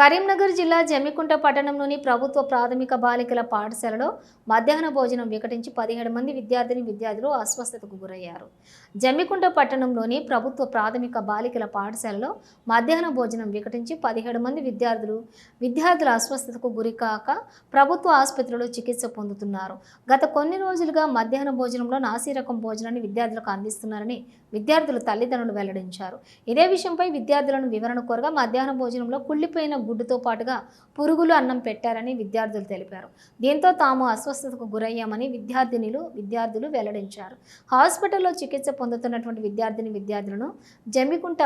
కరీంనగర్ జిల్లా జమ్మికుంట పట్టణంలోని ప్రభుత్వ ప్రాథమిక బాలికల పాఠశాలలో మధ్యాహ్న భోజనం వికటించి పదిహేడు మంది విద్యార్థిని విద్యార్థులు అస్వస్థతకు గురయ్యారు. జమ్మికుంట పట్టణంలోని ప్రభుత్వ ప్రాథమిక బాలికల పాఠశాలలో మధ్యాహ్న భోజనం వికటించి పదిహేడు మంది విద్యార్థులు విద్యార్థుల అస్వస్థతకు గురికాక ప్రభుత్వ ఆసుపత్రిలో చికిత్స పొందుతున్నారు. గత కొన్ని రోజులుగా మధ్యాహ్న భోజనంలో నాసిరకం భోజనాన్ని విద్యార్థులకు అందిస్తున్నారని విద్యార్థుల తల్లిదండ్రులు వెల్లడించారు. ఇదే విషయంపై విద్యార్థులను వివరణ కోరగా మధ్యాహ్న భోజనంలో కుళ్ళిపోయిన గుడ్డుతో పాటుగా పురుగులు అన్నం పెట్టారని విద్యార్థులు తెలిపారు. దీంతో తాము అస్వస్థతకు గురయ్యామని విద్యార్థినిలు విద్యార్థులు వెల్లడించారు. హాస్పిటల్లో చికిత్స పొందుతున్నటువంటి విద్యార్థిని విద్యార్థులను జమ్మికుంట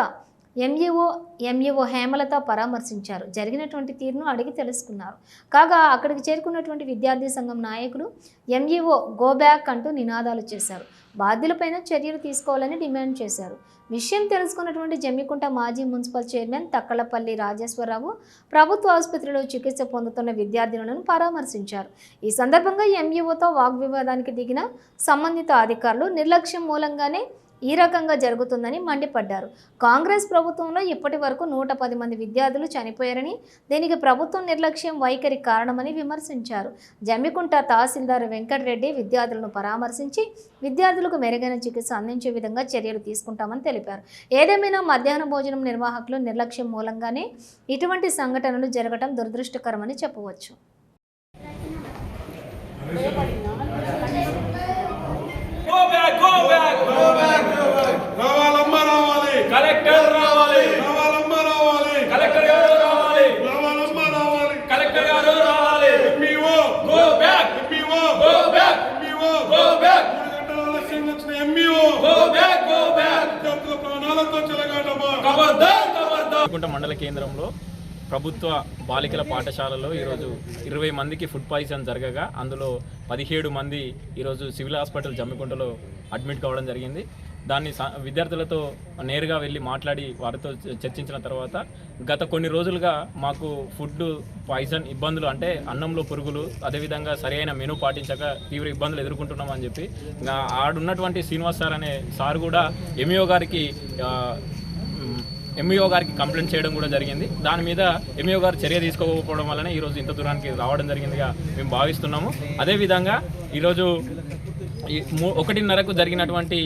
ఎంఈఓ ఎంఈఓ హేమలత పరామర్శించారు. జరిగినటువంటి తీరును అడిగి తెలుసుకున్నారు. కాగా అక్కడికి చేరుకున్నటువంటి విద్యార్థి సంఘం నాయకులు ఎంఈఓ గో బ్యాక్ అంటూ నినాదాలు చేశారు. బాధ్యులపైన చర్యలు తీసుకోవాలని డిమాండ్ చేశారు. విషయం తెలుసుకున్నటువంటి జమ్మికుంట మాజీ మున్సిపల్ చైర్మన్ తక్కలపల్లి రాజేశ్వరరావు ప్రభుత్వ ఆసుపత్రిలో చికిత్స పొందుతున్న విద్యార్థినులను పరామర్శించారు. ఈ సందర్భంగా ఎంఈఓతో వాగ్వివాదానికి దిగిన సంబంధిత అధికారులు నిర్లక్ష్యం మూలంగానే ఈ రకంగా జరుగుతుందని మండిపడ్డారు. కాంగ్రెస్ ప్రభుత్వంలో ఇప్పటి వరకు నూట పది మంది విద్యార్థులు చనిపోయారని దీనికి ప్రభుత్వం నిర్లక్ష్యం వైఖరి కారణమని విమర్శించారు. జమ్మికుంట తహసీల్దార్ వెంకటరెడ్డి విద్యార్థులను పరామర్శించి విద్యార్థులకు మెరుగైన చికిత్స అందించే విధంగా చర్యలు తీసుకుంటామని తెలిపారు. ఏదేమైనా మధ్యాహ్న భోజనం నిర్వాహకులు నిర్లక్ష్యం మూలంగానే ఇటువంటి సంఘటనలు జరగడం దురదృష్టకరమని చెప్పవచ్చు. Go back, go back, go back రావాలి కలెక్టర్ రావాలి రావాలమ్మ రావాలి కలెక్టర్ గారు రావాలి రావాలమ్మ రావాలి కలెక్టర్ గారు రావాలి MEO go back MEO go back MEO go back మూడు గంటల ఆలస్యంగా వచ్చిన MEO go back go back విద్యార్థుల ప్రాణాలతో చెలగాటమా ఖబర్దార్ ఖబర్దార్ మండల కేంద్రంలో. ప్రభుత్వ బాలికల పాఠశాలలో ఈరోజు ఇరవై మందికి ఫుడ్ పాయిజన్ జరగగా అందులో పదిహేడు మంది ఈరోజు సివిల్ హాస్పిటల్ జమ్మికుంటలో అడ్మిట్ కావడం జరిగింది. దాన్ని విద్యార్థులతో నేరుగా వెళ్ళి మాట్లాడి వారితో చర్చించిన తర్వాత గత కొన్ని రోజులుగా మాకు ఫుడ్ పాయిజన్ ఇబ్బందులు అంటే అన్నంలో పురుగులు అదేవిధంగా సరైన మెనూ పాటించక తీవ్ర ఇబ్బందులు ఎదుర్కొంటున్నామని చెప్పి ఆడున్నటువంటి శ్రీనివాస్ సార్ అనే సార్ కూడా ఎంఈఓ గారికి ఎంఈఓ గారికి కంప్లైంట్ చేయడం కూడా జరిగింది. దాని మీద ఎంఈఓ గారు చర్య తీసుకోకపోవడం వల్లనే ఈరోజు ఇంత దూరానికి రావడం జరిగిందిగా మేము భావిస్తున్నాము. అదేవిధంగా ఈరోజు ఒకటిన్నరకు జరిగినటువంటి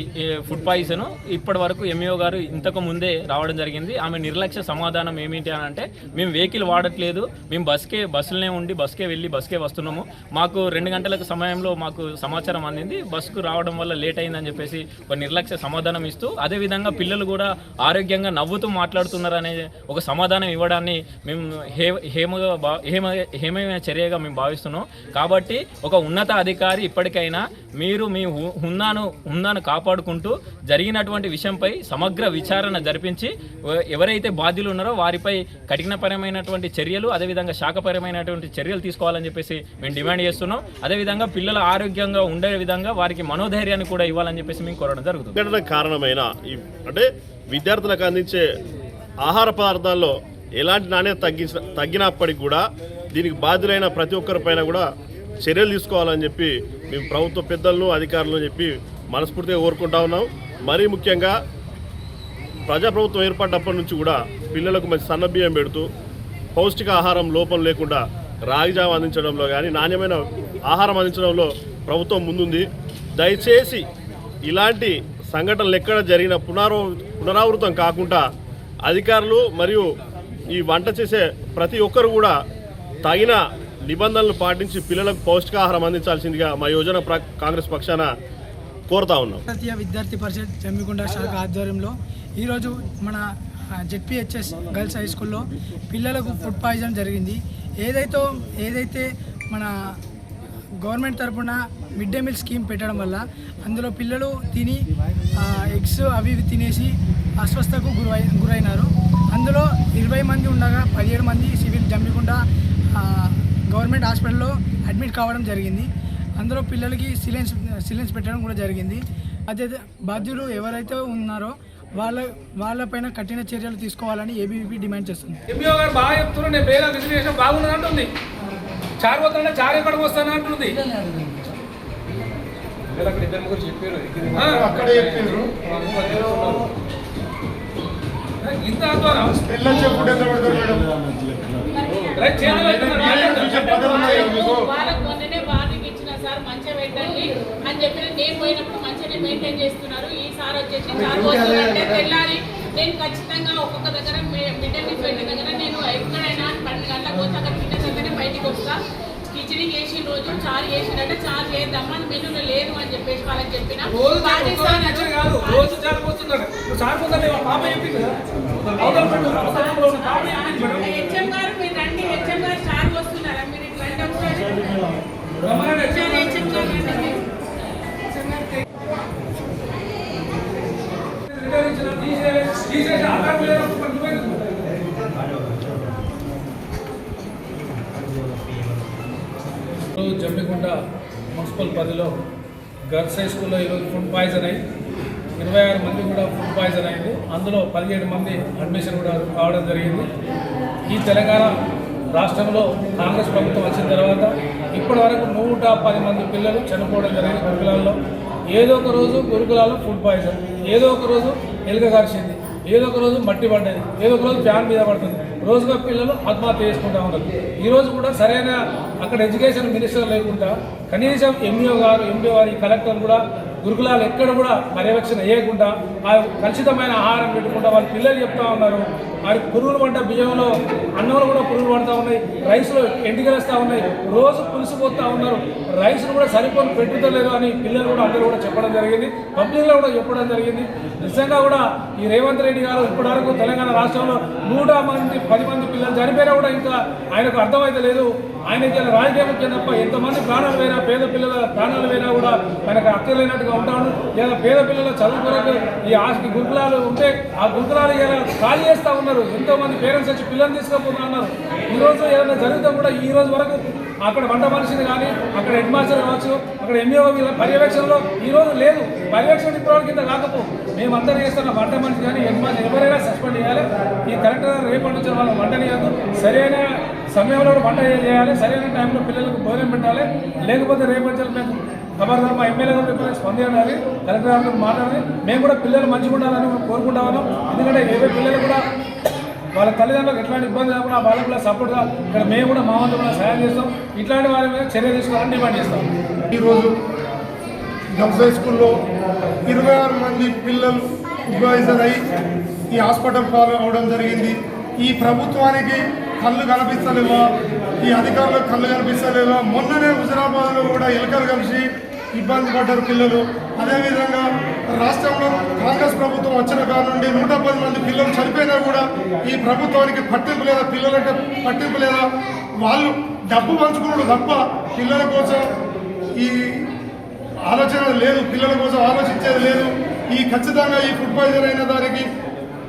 ఫుడ్ పాయిజన్ ఇప్పటి వరకు ఎంఈఓ గారు ఇంతకు ముందే రావడం జరిగింది. ఆమె నిర్లక్ష్య సమాధానం ఏమిటి అని అంటే మేము వెహికల్ వాడట్లేదు మేము బస్కే బస్సులనే ఉండి బస్కే వెళ్ళి బస్కే వస్తున్నాము. మాకు రెండు గంటలకు సమయంలో మాకు సమాచారం అందింది. బస్సుకు రావడం వల్ల లేట్ అయిందని చెప్పేసి ఒక నిర్లక్ష్య సమాధానం ఇస్తూ అదేవిధంగా పిల్లలు కూడా ఆరోగ్యంగా నవ్వుతూ మాట్లాడుతున్నారనే ఒక సమాధానం ఇవ్వడాన్ని మేము హే హేమగా భా హేమ హేమమైన చర్యగా మేము భావిస్తున్నాం. కాబట్టి ఒక ఉన్నత అధికారి ఇప్పటికైనా మీరు మేము హున్నాను హున్నాను కాపాడుకుంటూ జరిగినటువంటి విషయంపై సమగ్ర విచారణ జరిపించి ఎవరైతే బాధ్యులు ఉన్నారో వారిపై కఠినపరమైనటువంటి చర్యలు అదేవిధంగా శాఖపరమైనటువంటి చర్యలు తీసుకోవాలని చెప్పేసి మేము డిమాండ్ చేస్తున్నాం. అదేవిధంగా పిల్లల ఆరోగ్యంగా ఉండే విధంగా వారికి మనోధైర్యాన్ని కూడా ఇవ్వాలని చెప్పేసి మేము కోరడం జరుగుతుంది. కారణమైన అంటే విద్యార్థులకు అందించే ఆహార పదార్థాల్లో ఎలాంటి నాణ్యత తగ్గించిన తగ్గినప్పటికి కూడా దీనికి బాధ్యులైన ప్రతి ఒక్కరిపైన కూడా చర్యలు తీసుకోవాలని చెప్పి మేము ప్రభుత్వ పెద్దలను అధికారులను చెప్పి మనస్ఫూర్తిగా కోరుకుంటా ఉన్నాం. మరీ ముఖ్యంగా ప్రజాప్రభుత్వం ఏర్పడినప్పటి నుంచి కూడా పిల్లలకు మంచి సన్నబియ్యం పెడుతూ పౌష్టిక ఆహారం లోపం లేకుండా రాగిజావ అందించడంలో కానీ నాణ్యమైన ఆహారం అందించడంలో ప్రభుత్వం ముందుంది. దయచేసి ఇలాంటి సంఘటనలు ఎక్కడ జరిగిన పునరావ పునరావృతం కాకుండా అధికారులు మరియు ఈ వంట చేసే ప్రతి ఒక్కరు కూడా తగిన నిబంధనలు పాటించి పిల్లలకు పౌష్టికాహారం అందించాల్సిందిగా మా యోజన ప్ర కాంగ్రెస్ పక్షాన కోరుతా ఉన్నాం. భారతీయ విద్యార్థి పరిషత్ జమ్మికొండ శాఖ ఆధ్వర్యంలో ఈరోజు మన జెడ్పిహెచ్ఎస్ గర్ల్స్ హై స్కూల్లో పిల్లలకు ఫుడ్ పాయిజన్ జరిగింది. ఏదైతే ఏదైతే మన గవర్నమెంట్ తరపున మిడ్ డే మీల్ స్కీమ్ పెట్టడం వల్ల అందులో పిల్లలు తిని ఎగ్స్ అవి ఇవి తినేసి అస్వస్థకు గురై గురైనారు. అందులో ఇరవై మంది ఉండగా పదిహేడు మంది సివిల్ జమ్మికుండా గవర్నమెంట్ హాస్పిటల్లో అడ్మిట్ కావడం జరిగింది. అందులో పిల్లలకి సిలెన్స్ సిలెన్స్ పెట్టడం కూడా జరిగింది. అదే బాధ్యులు ఎవరైతే ఉన్నారో వాళ్ళ వాళ్ళపైన కఠిన చర్యలు తీసుకోవాలని ఏబీవీపీ డిమాండ్ చేస్తుంది. ఎంఈఓ గారు బాగా చెప్తున్నారు నేను బేగా విజిట్ చేసిన బాగున్నది అంటుంది. చారు పోతానంటే చారు ఎక్కడికి వస్తాను అంటుంది. ఆ. ఇంత అని చెప్పిన నేను పోయినప్పుడు మంచిగానే మెయింటైన్ చేస్తున్నారు. ఈ సార్ వచ్చేసి చార్ పోస్తుందంటే తెల్లారి నేను ఖచ్చితంగా ఒక్కొక్క దగ్గర నుంచి పెట్టిన దగ్గర నేను ఎక్కడైనా పన్నెండు గంటలకు పోతే అక్కడ తిన్న దగ్గరే బయటికి వస్తా. కిచడీ చేసిన రోజు చారు చేసినట్టే చారు చేద్దామా అని మెనూలో లేదు అని చెప్పేసి వాళ్ళకి చెప్పిన. హెచ్ఎం గారు మీరు రండి. హెచ్ఎం గారు చారు వస్తున్నారా మీరు ఇట్లా హెచ్ఎం గారు తీసేసి ఆధార్ జమ్మిగుండ మున్సిపల్ పరిధిలో గర్ల్స్ హై స్కూల్లో ఈరోజు ఫుడ్ పాయిజన్ అయ్యి ఇరవై ఆరు మంది కూడా ఫుడ్ పాయిజన్ అయింది. అందులో పదిహేడు మంది అడ్మిషన్ కూడా కావడం జరిగింది. ఈ తెలంగాణ రాష్ట్రంలో కాంగ్రెస్ ప్రభుత్వం వచ్చిన తర్వాత ఇప్పటి వరకు నూట పది మంది పిల్లలు చనిపోవడం జరిగింది గురుకులాల్లో. ఏదో ఒక రోజు గురుకులాల్లో ఫుడ్ పాయిజన్. ఏదో ఒక రోజు ఎలుక కార్చింది ఏదో ఒక రోజు మట్టి పడ్డది ఏదో ఒక రోజు ఫ్యాన్ మీద పడుతుంది. రోజుగా పిల్లలు ఆత్మహత్య చేసుకుంటా ఉన్నారు ఈ రోజు కూడా సరైన అక్కడ ఎడ్యుకేషన్ మినిస్టర్ లేకుండా కనీసం ఎంఈఓ గారు ఎండిఓ గారు కలెక్టర్ కూడా గురుకులాలు ఎక్కడ కూడా పర్యవేక్షణ వేయకుండా ఆ కలుషితమైన ఆహారం పెట్టుకుంటా వాళ్ళ పిల్లలు చెప్తా ఉన్నారు. మరి పురుగులు పంట బియ్యంలో అన్నంలో కూడా పురుగులు పడుతూ ఉన్నాయి రైస్లో ఎండుగలేస్తూ ఉన్నాయి రోజు పులుసు పోతా ఉన్నారు. రైస్ను కూడా సరిపోని పెట్టుతలేదు అని పిల్లలు కూడా అందరూ కూడా చెప్పడం జరిగింది పబ్లిక్లో కూడా చెప్పడం జరిగింది. నిజంగా కూడా ఈ రేవంత్ రెడ్డి గారు ఇప్పటివరకు తెలంగాణ రాష్ట్రంలో నూట మంది పది మంది పిల్లలు చనిపోయినా కూడా ఇంకా ఆయనకు అర్థమైతే లేదు. ఆయన ఇచ్చిన రాజకీయ ముఖ్యం తప్ప ఎంతమంది ప్రాణాలు పోయినా పేద పిల్లల ప్రాణాలు పోయినా కూడా ఆయనకు అక్కర్లేనట్టుగా ఉంటాడు. లేదా పేద పిల్లల చదువు కొరకు ఈ ఆస్తి గురుకులాలు ఉంటే ఆ గురుకులాలు ఇలా ఖాళీ చేస్తూ ఉన్నారు. ఎంతోమంది పేరెంట్స్ వచ్చి పిల్లల్ని తీసుకుపోతా ఉన్నారు ఈ రోజు ఏదైనా జరిగితే కూడా ఈ రోజు వరకు అక్కడ వంట మనిషిని కానీ అక్కడ హెడ్ మాస్టర్ కావచ్చు అక్కడ ఎంఈఓ పర్యవేక్షణలో ఈ రోజు లేదు. పర్యవేక్షణ ఇప్పటివరకు కింద కాకపో మేమందరం చేస్తున్న వంట మనిషి కానీ హెడ్ మాస్టర్ ఎవరైనా సస్పెండ్ చేయాలి. ఈ కలెక్టర్ రేపటి నుంచి వాళ్ళు వంట చేయద్దు. సరైన సమయంలో వంట చేయాలి. సరైన టైంలో పిల్లలకు భోజనం పెట్టాలి. లేకపోతే రేపటి నుంచి మేము ఖబర్దార్ మా ఎమ్మెల్యే గారు ఎప్పుడైనా స్పందించాలి కలెక్టర్ గారితో మాట్లాడాలి. మేము కూడా పిల్లలు మంచిగా ఉండాలని కోరుకుంటా ఉన్నాం. ఎందుకంటే ఏవే పిల్లలు కూడా వాళ్ళ తల్లిదండ్రులకు ఎట్లాంటి ఇబ్బంది లేకుండా వాళ్ళకు కూడా సపోర్ట్గా ఇక్కడ మేము కూడా మా వంతు కూడా సహాయం చేస్తాం. ఇట్లాంటి వారి మీద చర్య తీసుకోవాలని డిమాండ్ చేస్తాం. ఈరోజు గర్ల్స్ హై స్కూల్లో ఇరవై ఆరు మంది పిల్లలు ఉద్భవించడం అయి ఈ హాస్పిటల్ పాలు అవడం జరిగింది. ఈ ప్రభుత్వానికి కళ్ళు కనిపిస్తలేవా? ఈ అధికారులకు కళ్ళు కనిపిస్తలేవా? మొన్ననే హుజరాబాద్లో కూడా ఎలుకలు కలిసి ఇబ్బంది పడ్డారు పిల్లలు. అదేవిధంగా రాష్ట్రంలో కాంగ్రెస్ ప్రభుత్వం వచ్చిన కాడ నుండి నూట పది మంది పిల్లలు చనిపోయినా కూడా ఈ ప్రభుత్వానికి పట్టింపు లేదా పిల్లలంటే పట్టింపు లేదా వాళ్ళు డబ్బు పంచుకున్నాడు తప్ప పిల్లల కోసం ఈ ఆలోచన లేదు పిల్లల కోసం ఆలోచించేది లేదు. ఈ ఖచ్చితంగా ఈ ఫుడ్ పాయిజన్ అయిన దానికి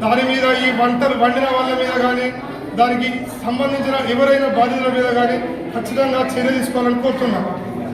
దాని మీద ఈ వంటలు వండిన వాళ్ళ మీద కానీ దానికి సంబంధించిన ఎవరైనా బాధితుల మీద కానీ ఖచ్చితంగా చర్య తీసుకోవాలని కోరుతున్నాను